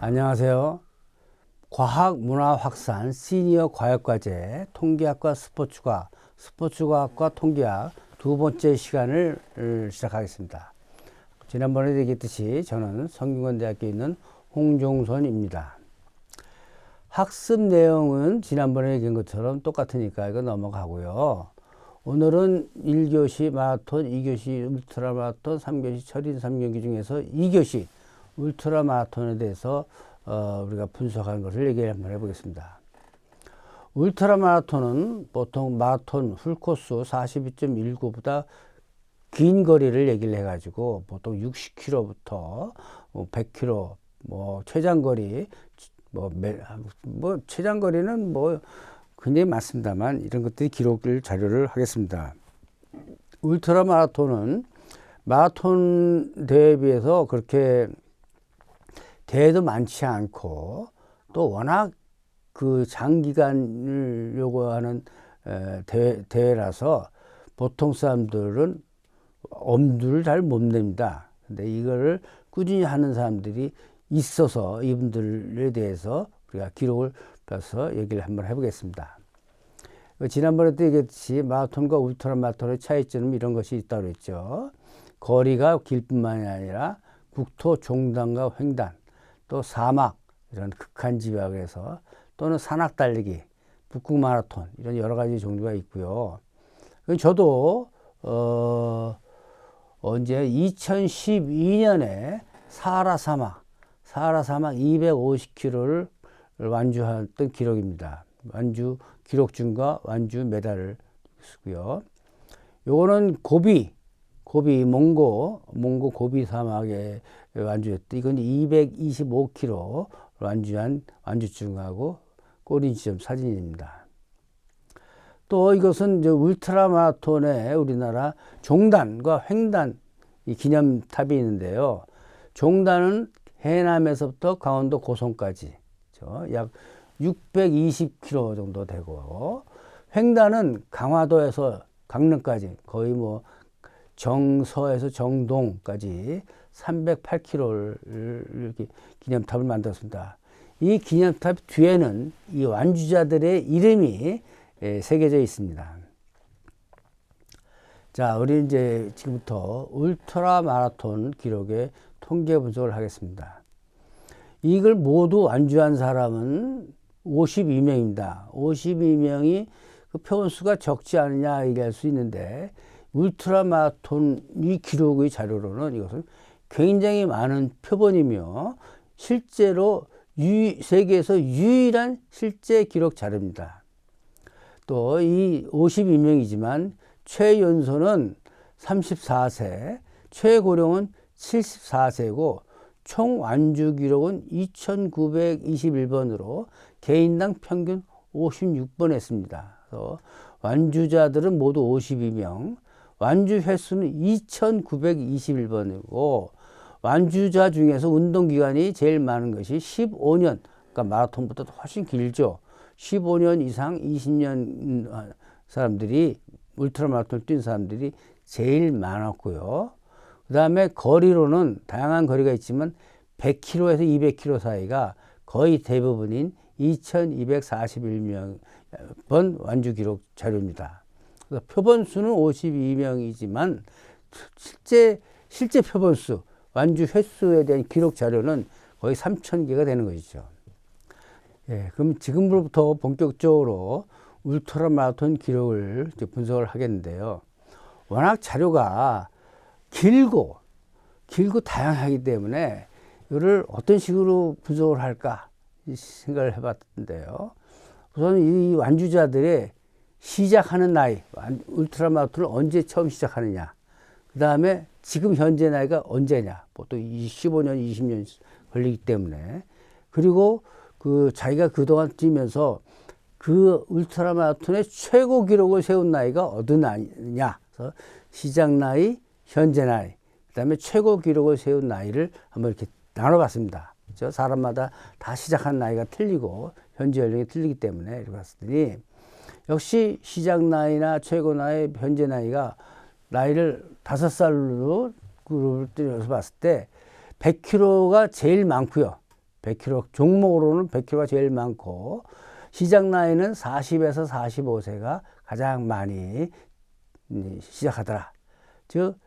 안녕하세요. 과학 문화 확산 시니어 과학과제 통계학과 스포츠과 스포츠과학과 통계학 두 번째 시간을 을, 시작하겠습니다. 지난번에 얘기했듯이 저는 성균관대학교에 있는 홍종선입니다. 학습 내용은 지난번에 얘기한 것처럼 똑같으니까 이거 넘어가고요. 오늘은 1교시 마라톤, 2교시 울트라 마라톤, 3교시 철인 3경기 중에서 2교시 울트라 마라톤에 대해서 어, 우리가 분석한 것을 얘기 한번 해보겠습니다. 울트라 마라톤은 보통 마라톤 풀코스 42.19보다 긴 거리를 얘기를 해가지고 보통 60km부터 100km 뭐 최장거리 뭐, 매, 뭐 최장거리는 뭐 굉장히 많습니다만 이런 것들이 기록을 자료를 하겠습니다. 울트라 마라톤은 마라톤 대회에 비해서 그렇게 대회도 많지 않고 또 워낙 그 장기간을 요구하는 대회, 대회라서 보통 사람들은 엄두를 잘 못 냅니다. 근데 이거를 꾸준히 하는 사람들이 있어서 이분들에 대해서 우리가 기록을 펴서 얘기를 한번 해보겠습니다. 지난번에도 얘기했듯이 마라톤과 울트라 마라톤의 차이점은 이런 것이 있다고 그랬죠. 거리가 길 뿐만이 아니라 국토 종단과 횡단, 또 사막, 이런 극한 지역에서 또는 산악 달리기, 북극 마라톤, 이런 여러 가지 종류가 있고요. 저도, 어, 언제 2012년에 사하라 사막, 사하라 사막 250km를 완주했던 기록입니다. 완주 기록준과 완주 메달을 쓰고요. 요거는 고비, 고비 몽고, 몽고 고비 사막에 완주했던 이건 225km 완주한 완주증하고 꼬린 지점 사진입니다. 또 이것은 이제 울트라 마라톤의 우리나라 종단과 횡단 이 기념탑이 있는데요. 종단은 해남에서부터 강원도 고성까지 약 620km 정도 되고 횡단은 강화도에서 강릉까지 거의 뭐 정서에서 정동까지 308km를 이렇게 기념탑을 만들었습니다. 이 기념탑 뒤에는 이 완주자들의 이름이 새겨져 있습니다. 자, 우리 이제 지금부터 울트라 마라톤 기록의 통계 분석을 하겠습니다. 이걸 모두 완주한 사람은 52명입니다. 52명이 그 표본수가 적지 않느냐 얘기할 수 있는데 울트라 마라톤 이 기록의 자료로는 이것은 굉장히 많은 표본이며 실제로 유, 세계에서 유일한 실제 기록 자료입니다. 또 이 52명이지만 최연소는 34세, 최고령은 74세고 총 완주 기록은 2,921번으로 개인당 평균 56번 했습니다. 그래서 완주자들은 모두 52명, 완주 횟수는 2,921번이고 완주자 중에서 운동 기간이 제일 많은 것이 15년, 그러니까 마라톤보다도 훨씬 길죠. 15년 이상 20년 사람들이 울트라 마라톤을 뛴 사람들이 제일 많았고요. 그 다음에 거리로는 다양한 거리가 있지만 100km에서 200km 사이가 거의 대부분인 2241명 번 완주 기록 자료입니다. 그래서 표본 수는 52명이지만 실제 실제 표본 수 완주 횟수에 대한 기록 자료는 거의 3,000개가 되는 것이죠. 예, 그럼 지금부터 본격적으로 울트라 마라톤 기록을 분석을 하겠는데요. 워낙 자료가 길고 길고 다양하기 때문에 이거를 어떤 식으로 분석을 할까 생각을 해봤는데요. 우선 이 완주자들의 시작하는 나이, 울트라 마라톤을 언제 처음 시작하느냐. 그 다음에 지금 현재 나이가 언제냐. 보통 15년, 20년 걸리기 때문에. 그리고 그 자기가 그동안 뛰면서 그 울트라 마라톤의 최고 기록을 세운 나이가 어느 나이냐. 그래서 시작 나이, 현재 나이, 그 다음에 최고 기록을 세운 나이를 한번 이렇게 나눠봤습니다. 저 사람마다 다 시작한 나이가 틀리고 현재 연령이 틀리기 때문에 이렇게 봤더니 역시 시작 나이나 최고 나이, 현재 나이가 나이를 다섯 살로 그룹을 들여서 봤을 때 100kg가 제일 많고요. 100kg 종목으로는 100kg가 제일 많고 시작 나이는 40에서 45세가 가장 많이 음, 시작하더라. 즉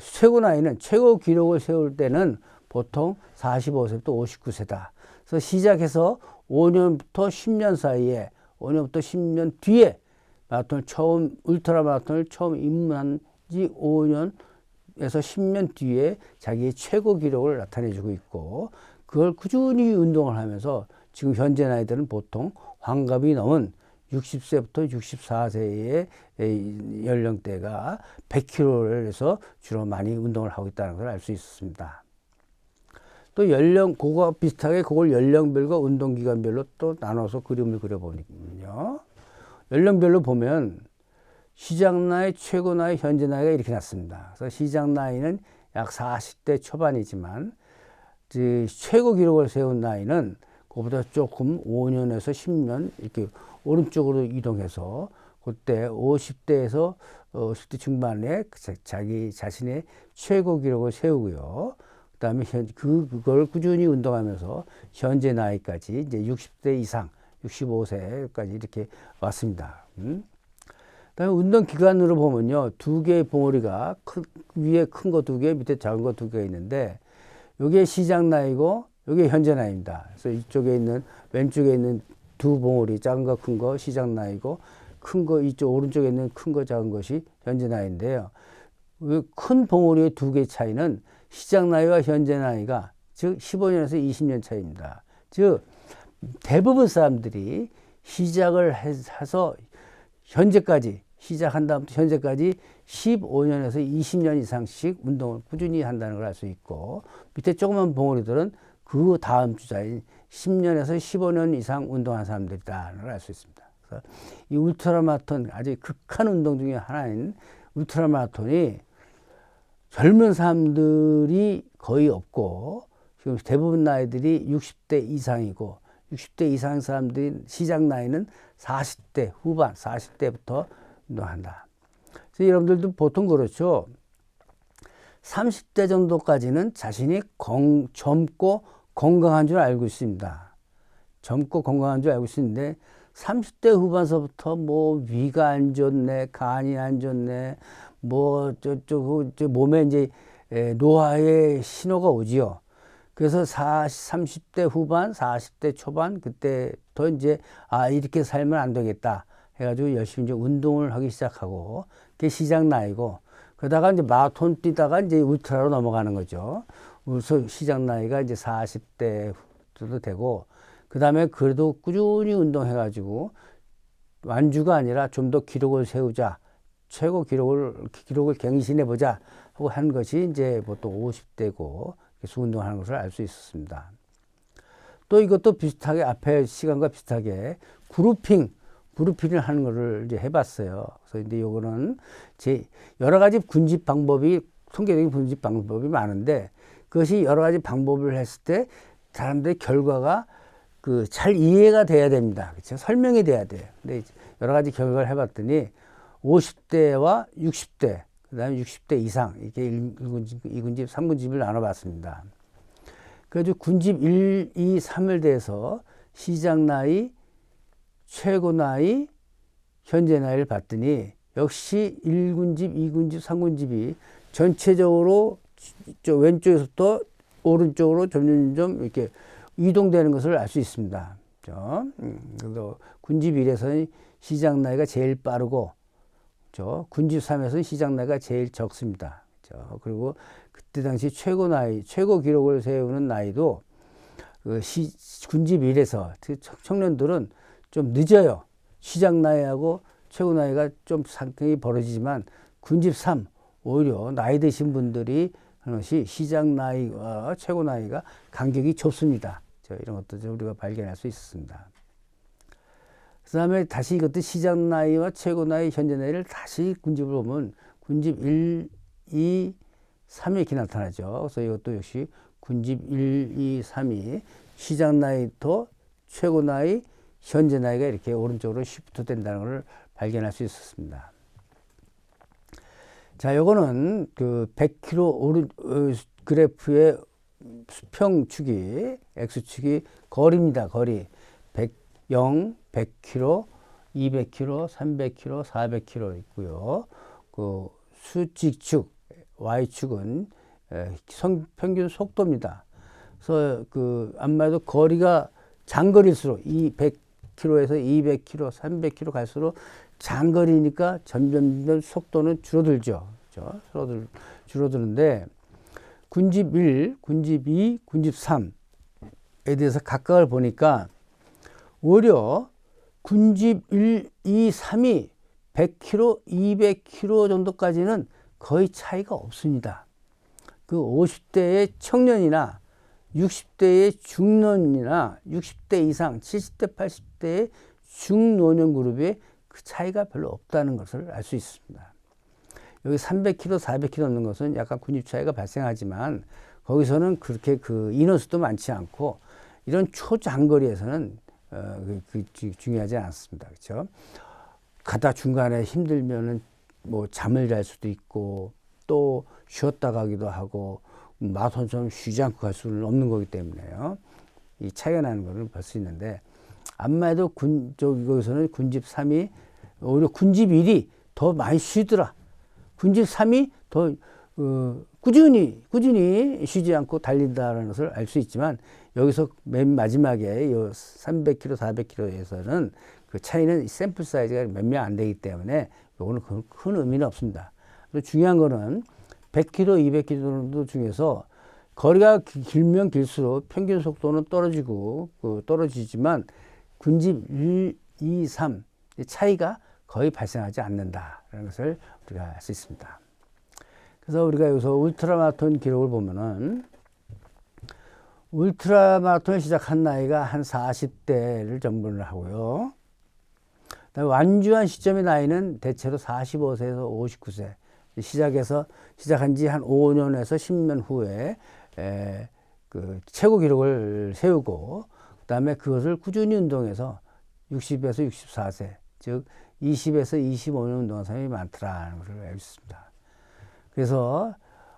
최고 나이는 최고 기록을 세울 때는 보통 45세부터 59세다. 그래서 시작해서 5년부터 10년 사이에 5년부터 10년 뒤에 마라톤을 처음 울트라 마라톤을 처음 입문한 지 5년에서 10년 뒤에 자기의 최고 기록을 나타내주고 있고 그걸 꾸준히 운동을 하면서 지금 현재 나이들은 보통 환갑이 넘은 60세부터 64세의 연령대가 100km를 해서 주로 많이 운동을 하고 있다는 걸 알 수 있습니다. 또 연령, 그거 비슷하게 그걸 연령별과 운동기간별로 또 나눠서 그림을 그려보니까요. 연령별로 보면 시작 나이, 최고 나이, 현재 나이가 이렇게 났습니다. 그래서 시작 나이는 약 40대 초반이지만 최고 기록을 세운 나이는 그보다 조금 5년에서 10년 이렇게 오른쪽으로 이동해서 그때 50대에서 50대 중반에 자기 자신의 최고 기록을 세우고요. 그다음에 현, 그 그걸 꾸준히 운동하면서 현재 나이까지 이제 60대 이상, 65세까지 이렇게 왔습니다. 음? 그다음에 운동 기간으로 보면요, 두 개의 봉우리가 큰, 위에 큰 거 두 개, 밑에 작은 거 두 개가 있는데, 요게 시작 나이고, 요게 현재 나이입니다. 그래서 이쪽에 있는 왼쪽에 있는 두 봉우리, 작은 거, 큰 거 시작 나이고, 큰 거 이쪽 오른쪽에 있는 큰 거, 작은 것이 현재 나이인데요. 큰 봉우리의 두 개 차이는 시작 나이와 현재 나이가 즉 15년에서 20년 차이입니다. 즉 대부분 사람들이 시작을 해서 현재까지 시작한 다음부터 현재까지 15년에서 20년 이상씩 운동을 꾸준히 한다는 걸 알 수 있고 밑에 조그만 봉우리들은 그 다음 주자인 10년에서 15년 이상 운동한 사람들이다는 걸 알 수 있습니다. 그래서 이 울트라마라톤 아주 극한 운동 중에 하나인 울트라마라톤이 젊은 사람들이 거의 없고 지금 대부분 나이들이 60대 이상이고 60대 이상 사람들이 시작 나이는 40대 후반, 40대부터 운동한다. 그래서 여러분들도 보통 그렇죠. 30대 정도까지는 자신이 건, 젊고 건강한 줄 알고 있습니다. 젊고 건강한 줄 알고 있는데 30대 후반서부터 뭐 위가 안 좋네, 간이 안 좋네, 뭐 저쪽 저 몸에 이제 노화의 신호가 오지요. 그래서 40, 30대 후반, 40대 초반 그때 더 이제 아 이렇게 살면 안 되겠다 해가지고 열심히 이제 운동을 하기 시작하고 그게 시작 나이고 그러다가 이제 마라톤 뛰다가 이제 울트라로 넘어가는 거죠. 우선 시작 나이가 이제 40대 도 되고 그 다음에 그래도 꾸준히 운동해가지고 완주가 아니라 좀 더 기록을 세우자 최고 기록을 기록을 갱신해 보자 하고 한 것이 이제 보통 50대고 계속 운동하는 것을 알 수 있었습니다. 또 이것도 비슷하게 앞에 시간과 비슷하게 그룹핑 그룹핑을 하는 것을 이제 해봤어요. 그래서 이제 요거는 제 여러 가지 군집 방법이 통계적인 군집 방법이 많은데 그것이 여러 가지 방법을 했을 때 사람들의 결과가 그 잘 이해가 돼야 됩니다. 그렇죠? 설명이 돼야 돼요. 근데 여러 가지 결과를 해봤더니 50대와 60대, 그 다음에 60대 이상, 이렇게 1군집, 2군집, 3군집을 나눠봤습니다. 그래서 군집 1, 2, 3을 대해서 시작 나이, 최고 나이, 현재 나이를 봤더니 역시 1군집, 2군집, 3군집이 전체적으로 저 왼쪽에서부터 오른쪽으로 점점점 이렇게 이동되는 것을 알 수 있습니다. 음, 그래서 군집 1에서는 시작 나이가 제일 빠르고 그 군집 3에서는 시작 나이가 제일 적습니다. 그 그리고 그때 당시 최고 나이, 최고 기록을 세우는 나이도 그 시, 군집 1에서 청년들은 좀 늦어요. 시작 나이하고 최고 나이가 좀 상당히 벌어지지만 군집 3 오히려 나이 드신 분들이 하는 것이 시작 나이와 최고 나이가 간격이 좁습니다. 이런 것도 우리가 발견할 수 있었습니다. 그 다음에 다시 이것도 시작 나이와 최고 나이, 현재 나이를 다시 군집을 보면 군집 1, 2, 3이 이렇게 나타나죠. 그래서 이것도 역시 군집 1, 2, 3이 시작 나이부터 최고 나이, 현재 나이가 이렇게 오른쪽으로 시프트 된다는 것을 발견할 수 있었습니다. 자, 요거는 그 100km 오른 어, 그래프의 수평축이 x축이 거리입니다. 거리 100, 0, 100km, 200km, 300km, 400km 있고요. 그 수직축 y축은 성, 평균 속도입니다. 그래서 그 아무래도 거리가 장거리일수록 이 100km에서 200km, 300km 갈수록 장거리니까 점점 속도는 줄어들죠. 그렇죠? 줄어들, 줄어드는데 군집 1, 군집 2, 군집 3에 대해서 각각을 보니까 오히려 군집 1, 2, 3이 100km, 200km 정도까지는 거의 차이가 없습니다. 그 50대의 청년이나 60대의 중년이나 60대 이상, 70대, 80대의 중노년 그룹에 그 차이가 별로 없다는 것을 알 수 있습니다. 여기 300km, 400km 넘는 것은 약간 군입 차이가 발생하지만 거기서는 그렇게 그 인원수도 많지 않고 이런 초장거리에서는 어, 그, 그 중요하지 않습니다. 그렇죠? 가다 중간에 힘들면은 뭐 잠을 잘 수도 있고 또 쉬었다 가기도 하고 마선처럼 쉬지 않고 갈 수는 없는 거기 때문에요. 이 차이가 나는 거를 볼 수 있는데 암마도 군 저기서는 군집 3이 오히려 군집 1이 더 많이 쉬더라. 군집 3이 더 어, 꾸준히 꾸준히 쉬지 않고 달린다는 것을 알 수 있지만 여기서 맨 마지막에 요 300km, 400km에서는 그 차이는 샘플 사이즈가 몇 명 안 되기 때문에 요거는 큰 의미는 없습니다. 그리고 중요한 거는 100km, 200km 중에서 거리가 길면 길수록 평균 속도는 떨어지고 그 떨어지지만 군집 1, 2, 3 차이가 거의 발생하지 않는다라는 것을 우리가 알 수 있습니다. 그래서 우리가 여기서 울트라마라톤 기록을 보면은 울트라마라톤을 시작한 나이가 한 40대를 전분을 하고요. 완주한 시점의 나이는 대체로 45세에서 59세. 시작해서 시작한 지 한 5년에서 10년 후에 에, 그 최고 기록을 세우고 그다음에 그것을 꾸준히 운동해서 60에서 64세 즉 20에서 25년 운동한 사람이 많더라는 것을 알고 있습니다. 그래서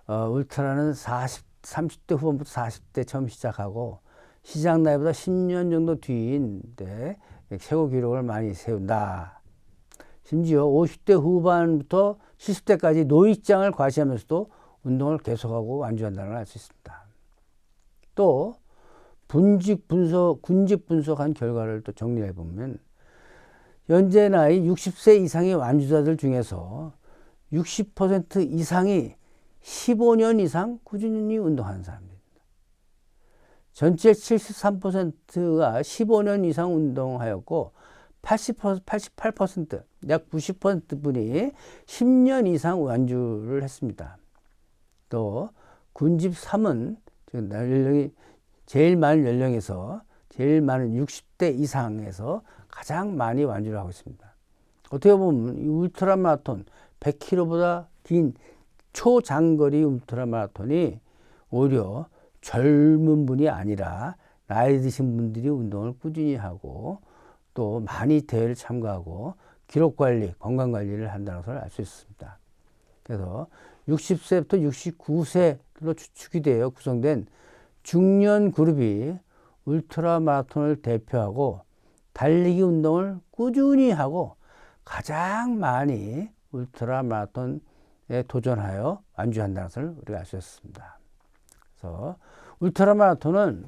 어, 울트라는 40, 30대 후반부터 40대 처음 시작하고 시작 나이보다 10년 정도 뒤인데 최고 기록을 많이 세운다. 심지어 50대 후반부터 70대까지 노익장을 과시하면서도 운동을 계속하고 완주한다는 걸 알 수 있습니다. 또 분직 분석, 군직 분석한 결과를 또 정리해 보면 현재 나이 60세 이상의 완주자들 중에서 60% 이상이 15년 이상 꾸준히 운동하는 사람입니다. 전체 73%가 15년 이상 운동하였고 80%, 88%, 약 90% 분이 10년 이상 완주를 했습니다. 또 군집 3은 연령이 제일 많은 연령에서 제일 많은 60대 이상에서 가장 많이 완주를 하고 있습니다. 어떻게 보면 이 울트라 마라톤 100km보다 긴 초장거리 울트라 마라톤이 오히려 젊은 분이 아니라 나이 드신 분들이 운동을 꾸준히 하고 또 많이 대회를 참가하고 기록 관리, 건강 관리를 한다는 것을 알 수 있습니다. 그래서 60세부터 69세로 추측이 되어 구성된 중년 그룹이 울트라 마라톤을 대표하고 달리기 운동을 꾸준히 하고 가장 많이 울트라 마라톤에 도전하여 완주한다는 것을 우리가 알 수 있습니다. 그래서 울트라 마라톤은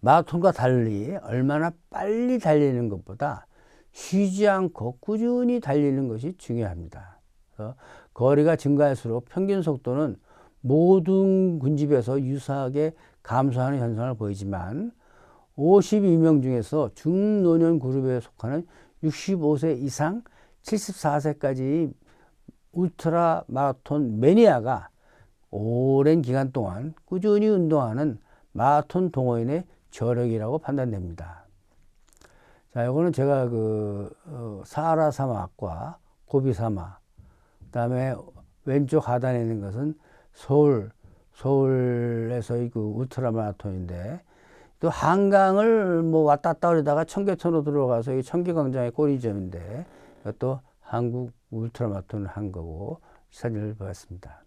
마라톤과 달리 얼마나 빨리 달리는 것보다 쉬지 않고 꾸준히 달리는 것이 중요합니다. 거리가 증가할수록 평균 속도는 모든 군집에서 유사하게 감소하는 현상을 보이지만 52명 중에서 중노년 그룹에 속하는 65세 이상 74세까지 울트라 마라톤 매니아가 오랜 기간 동안 꾸준히 운동하는 마라톤 동호인의 저력이라고 판단됩니다. 자, 이거는 제가 그 어, 사하라 사막과 고비 사막, 그다음에 왼쪽 하단에 있는 것은 서울 서울에서의 그 울트라 마라톤인데 또 한강을 뭐 왔다 갔다 하다가 청계천으로 들어가서 이 청계광장의 꼬리점인데 이것도 한국 울트라마라톤을 한 거고 사진을 보았습니다.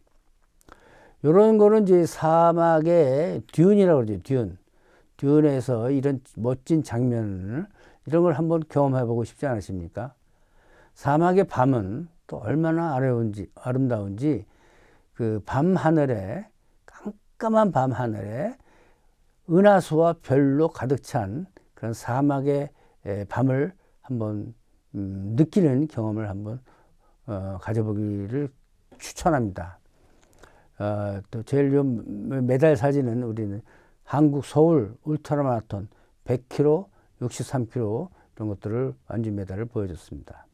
요런 거는 이제 사막의 듀운이라고 그러죠. 듀운. 듀운에서 이런 멋진 장면을 이런 걸 한번 경험해 보고 싶지 않으십니까? 사막의 밤은 또 얼마나 아름다운지, 아름다운지 그 밤 하늘에 깜깜한 밤 하늘에 은하수와 별로 가득 찬 그런 사막의 에, 밤을 한번 음, 느끼는 경험을 한번 어, 가져보기를 추천합니다. 어, 또 제일 좀 메달 사진은 우리는 한국 서울 울트라 마라톤 100km, 63km 이런 것들을 완주 메달을 보여줬습니다.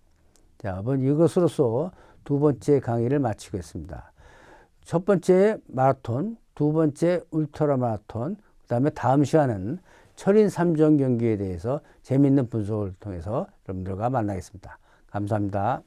자, 이번 이것으로서 두 번째 강의를 마치겠습니다. 첫 번째 마라톤, 두 번째 울트라 마라톤, 그 다음에 다음 시간은 철인 3종 경기에 대해서 재미있는 분석을 통해서 여러분들과 만나겠습니다. 감사합니다.